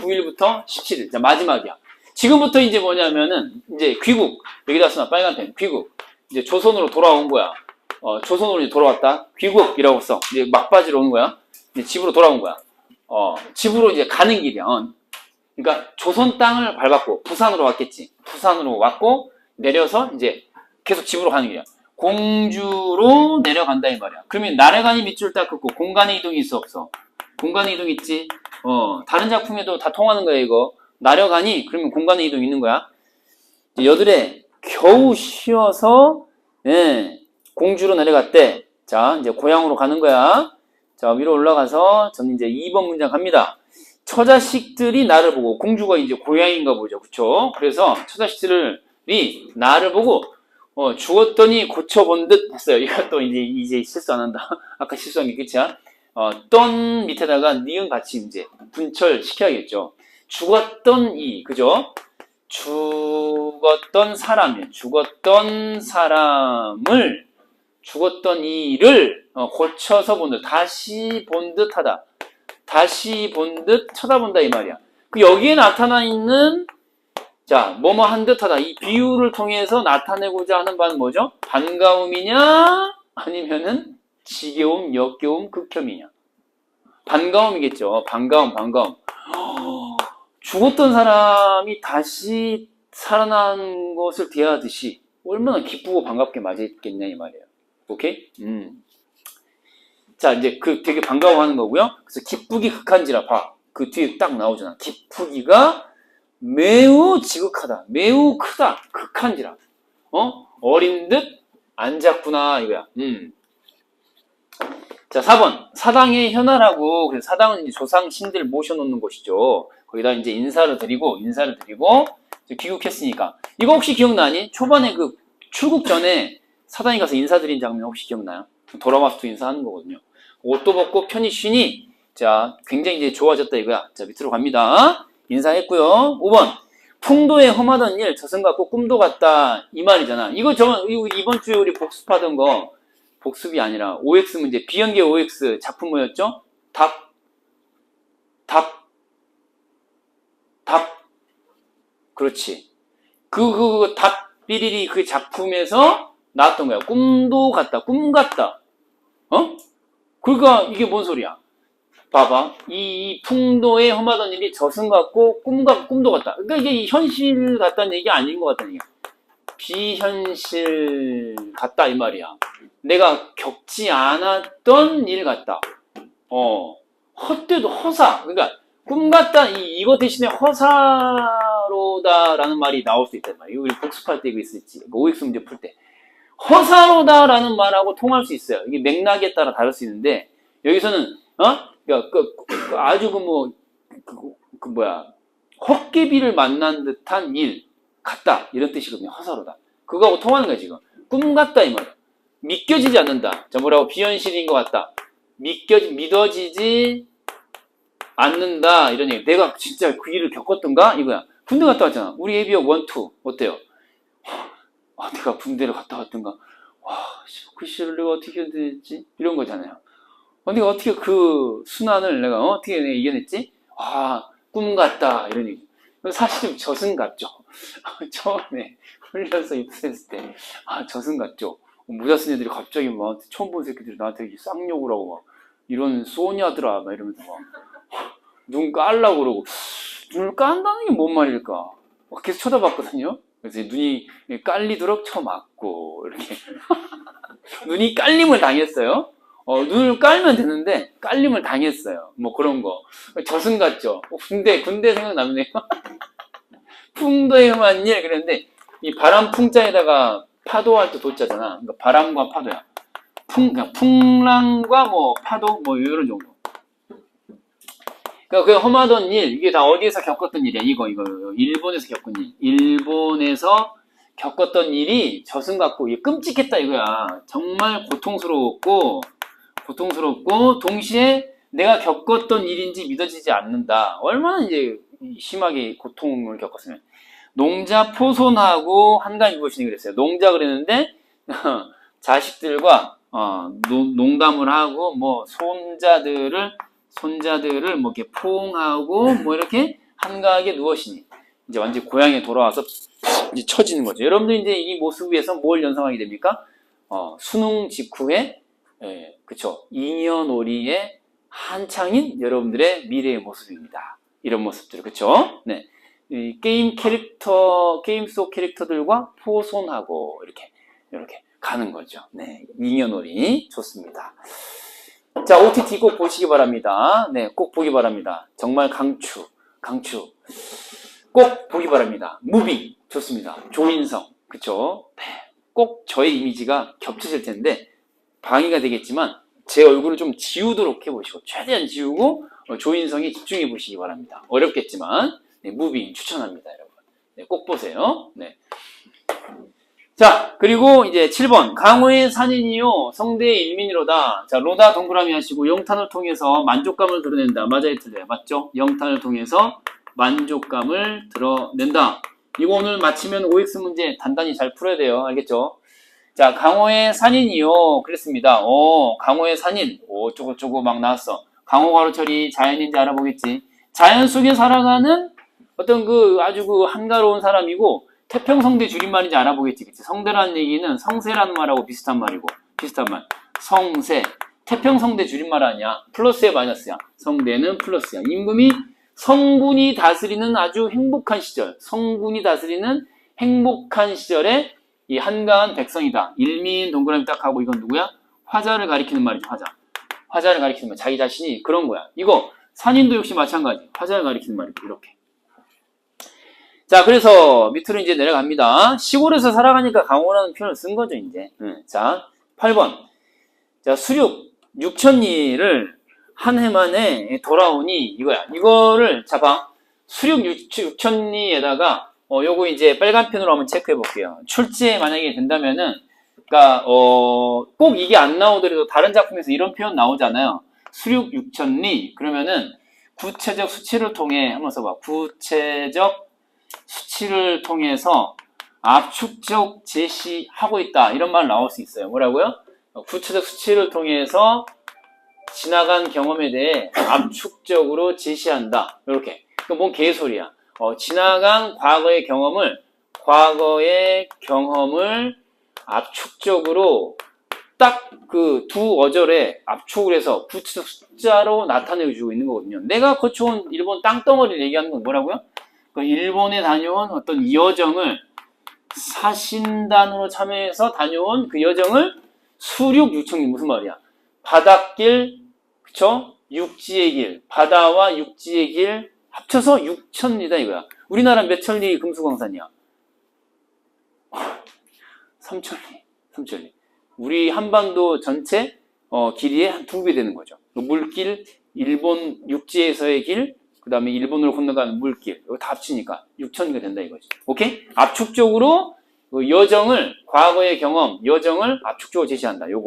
9일부터 17일. 자, 마지막이야. 지금부터 이제 뭐냐면은, 이제 귀국. 여기다 쓰나, 빨간 펜. 귀국. 이제 조선으로 돌아온 거야. 어, 조선으로 이제 돌아왔다. 귀국이라고 써. 이제 막바지로 오는 거야. 이제 집으로 돌아온 거야. 어, 집으로 이제 가는 길이야. 어. 그러니까 조선 땅을 밟았고, 부산으로 왔겠지. 부산으로 왔고, 내려서 이제 계속 집으로 가는 길이야. 공주로 내려간다 이 말이야. 그러면 나래간이 밑줄 딱 긋고 공간의 이동이 있어 없어? 공간의 이동 있지. 어 다른 작품에도 다 통하는 거야 이거. 나려가니 그러면 공간의 이동 있는 거야. 여들에 겨우 쉬어서 예, 공주로 내려갔대. 자 이제 고향으로 가는 거야. 자 위로 올라가서 저는 이제 2번 문장 갑니다. 처자식들이 나를 보고 공주가 이제 고향인가 보죠. 그쵸? 그래서 처자식들이 나를 보고 어, 죽었더니 고쳐본 듯 했어요. 이것도 이제, 이제 실수 안 한다. 아까 실수한 게 끝이야. 어, 떤 밑에다가 니은 같이 이제 분철 시켜야겠죠. 죽었던 이, 그죠? 죽었던 사람이, 죽었던 사람을, 죽었던 이를 어, 고쳐서 본 듯, 다시 본 듯 하다. 다시 본 듯 쳐다본다 이 말이야. 그 여기에 나타나 있는 자, 뭐뭐 한 듯하다. 이 비유를 통해서 나타내고자 하는 바는 뭐죠? 반가움이냐? 아니면은 지겨움, 역겨움, 극혐이냐? 반가움이겠죠. 반가움, 반가움. 죽었던 사람이 다시 살아난 것을 대하듯이 얼마나 기쁘고 반갑게 맞이했겠냐 이 말이에요. 오케이? 음. 자, 이제 그 되게 반가워하는 거고요. 그래서 기쁘기 극한지라 봐. 그 뒤에 딱 나오잖아. 기쁘기가 매우 지극하다. 매우 크다. 극한지라. 어? 어린 듯 안 작구나 이거야. 음. 자, 4번. 사당의 그래서 사당은 조상 신들 모셔놓는 곳이죠. 거기다 이제 인사를 드리고 인사를 드리고 귀국했으니까. 이거 혹시 기억나니? 초반에 그 출국 전에 사당에 가서 인사드린 장면 혹시 기억나요? 돌아와서 또 인사하는 거거든요. 옷도 벗고 편히 쉬니 자, 굉장히 이제 좋아졌다 이거야. 자, 밑으로 갑니다. 인사했고요. 5번. 풍도에 험하던 일, 저승 같고 꿈도 같다. 이 말이잖아. 이거 저, 이거 이번 주에 우리 복습하던 거, 복습이 아니라 OX 문제, 비연계 OX 작품 뭐였죠? 답, 답, 답. 그렇지. 그, 그, 그, 답, 삐리리 그 작품에서 나왔던 거야. 꿈도 같다. 꿈 같다. 어? 그러니까 이게 뭔 소리야? 봐봐. 이 풍도에 험하던 일이 저승 같고 꿈 같고 꿈도 같다. 그러니까 이게 현실 같다는 얘기 아닌 것 같다는 얘기야. 비현실 같다 이 말이야. 내가 겪지 않았던 일 같다. 어, 헛되도 허사. 그러니까 꿈 같다 이, 이거 대신에 허사로다라는 말이 나올 수 있단 말이야. 우리 복습할 때 이거 있었지. OX 문제 풀 때. 허사로다라는 말하고 통할 수 있어요. 이게 맥락에 따라 다를 수 있는데 여기서는 어? 그러니까 그, 그 아주 그뭐 그, 그 뭐야 헛개비를 만난 듯한 일 같다 이런 뜻이거든요. 허사로다. 그거하고 통하는 거야 지금. 꿈 같다 이 말이야. 믿겨지지 않는다. 자 뭐라고 비현실인 것 같다. 믿겨지 믿어지지 않는다 이런 얘기. 내가 진짜 그 일을 겪었던가 이거야. 군대 갔다 왔잖아. 우리 예비역 원투 어때요? 아, 내가 군대를 갔다 왔던가. 와, 그 시를 내가 어떻게 견뎌냈지? 이런 거잖아요. 어, 내가 어떻게 그 순환을 내가 어, 떻게 내가 이겨냈지? 와, 꿈 같다. 이런 얘기. 사실 좀 저승 같죠. 처음에 훈련소 입소했을 때, 아, 저승 같죠. 쓴 애들이 갑자기 막 처음 본 새끼들이 나한테 쌍욕을 하고 막 이런 소냐들아 막 이러면서 막 눈 깔라고 그러고 눈을 깐다는 게 뭔 말일까? 막 계속 쳐다봤거든요. 그래서 눈이 깔리도록 쳐맞고 이렇게 눈이 깔림을 당했어요. 어, 눈을 깔면 되는데 깔림을 당했어요. 뭐 그런 거 저승 같죠. 어, 군대 군대 생각나네요. 풍도에 험한 일 그랬는데 이 바람 풍자에다가 파도할 때 도자잖아. 그러니까 바람과 파도야. 풍 그러니까 풍랑과 뭐 파도 뭐 이런 정도. 그러니까 그 험하던 일 이게 다 어디에서 겪었던 일이야 이거 이거 일본에서 겪은 일 일본에서 겪었던 일이 저승 같고 이게 끔찍했다 이거야 정말 고통스러웠고 고통스럽고 동시에 내가 겪었던 일인지 믿어지지 않는다 얼마나 이제 심하게 고통을 겪었으면 농자 포손하고 한가위 무엇이니 그랬어요 농자 그랬는데 자식들과 어, 노- 농담을 하고 뭐 손자들을 손자들을 뭐 이렇게 포옹하고 뭐 이렇게 한가하게 누워시니 이제 완전 고향에 돌아와서 이제 처지는 거죠. 여러분들 이제 이 모습에서 뭘 연상하게 됩니까? 어, 수능 직후에 예, 그쵸 잉여놀이의 한창인 여러분들의 미래의 모습입니다. 이런 모습들 그쵸? 네. 이 게임 캐릭터 게임 속 캐릭터들과 포손하고 이렇게 이렇게 가는 거죠. 네, 잉여놀이 좋습니다. 자, OTT 꼭 보시기 바랍니다. 네, 꼭 보기 바랍니다. 정말 강추, 강추. 꼭 보기 바랍니다. 무비 좋습니다. 조인성, 그쵸? 네, 꼭 저의 이미지가 겹쳐질 텐데 방해가 되겠지만 제 얼굴을 좀 지우도록 해보시고 최대한 지우고 어, 조인성에 집중해 보시기 바랍니다. 어렵겠지만 네, 무비 추천합니다, 여러분. 네, 꼭 보세요. 네. 자, 그리고 이제 7번. 강호의 산인이요. 성대의 일민이로다. 자, 로다 동그라미 하시고 영탄을 통해서 만족감을 드러낸다. 맞아요, 틀려요. 맞죠? 영탄을 통해서 만족감을 드러낸다. 이거 오늘 마치면 OX 문제 단단히 잘 풀어야 돼요. 알겠죠? 자, 강호의 산인이요. 그랬습니다. 오, 강호의 산인. 오, 쪼고쪼고 막 나왔어. 강호 가로철이 자연인지 알아보겠지. 자연 속에 살아가는 어떤 그 아주 그 한가로운 사람이고 태평성대 줄임말인지 알아보겠지. 그치? 성대라는 얘기는 성세라는 말하고 비슷한 말이고 비슷한 말. 성세. 태평성대 줄임말 아니야. 플러스에 마이너스야. 성대는 플러스야. 임금이 성군이 다스리는 아주 행복한 시절. 성군이 다스리는 행복한 시절에 이 한가한 백성이다. 일민 동그라미 딱 하고 이건 누구야? 화자를 가리키는 말이죠. 화자. 화자를 가리키는 말. 자기 자신이 그런 거야. 이거 산인도 역시 마찬가지. 화자를 가리키는 말이고 이렇게. 자, 그래서 밑으로 이제 내려갑니다. 시골에서 살아가니까 강호라는 표현을 쓴 거죠, 이제. 응. 자, 8번. 자, 수륙 6천리를 한 해 만에 돌아오니 이거야. 이거를 잡아. 수륙 6천리에다가 어, 요거 이제 빨간 펜으로 한번 체크해 볼게요. 출제 만약에 된다면은, 그니까, 어, 꼭 이게 안 나오더라도 다른 작품에서 이런 표현 나오잖아요. 수륙 6천리. 그러면은, 구체적 수치를 통해, 한번 써봐. 구체적 수치를 통해서 압축적 제시하고 있다. 이런 말 나올 수 있어요. 뭐라고요? 어, 구체적 수치를 통해서 지나간 경험에 대해 압축적으로 제시한다. 이렇게. 그건 뭔 개소리야. 어, 지나간 과거의 경험을, 과거의 경험을 압축적으로 딱 그 두 어절에 압축을 해서 구체적 숫자로 나타내주고 있는 거거든요. 내가 거쳐온 일본 땅덩어리를 얘기하는 건 뭐라고요? 그 일본에 다녀온 어떤 이 여정을 사신단으로 참여해서 다녀온 그 여정을 수륙 육청이 무슨 말이야? 바닷길, 그쵸? 육지의 길, 바다와 육지의 길 합쳐서 6천리다 이거야. 우리나라 몇 천리 금수광산이야? 3천리, 3천리. 우리 한반도 전체 어, 길이의 한 두 배 되는 거죠. 그 물길, 일본 육지에서의 길, 그 다음에 일본으로 건너가는 물길, 이거 다 합치니까 6천리가 된다 이거지. 오케이? 압축적으로 그 여정을, 과거의 경험, 여정을 압축적으로 제시한다. 요거.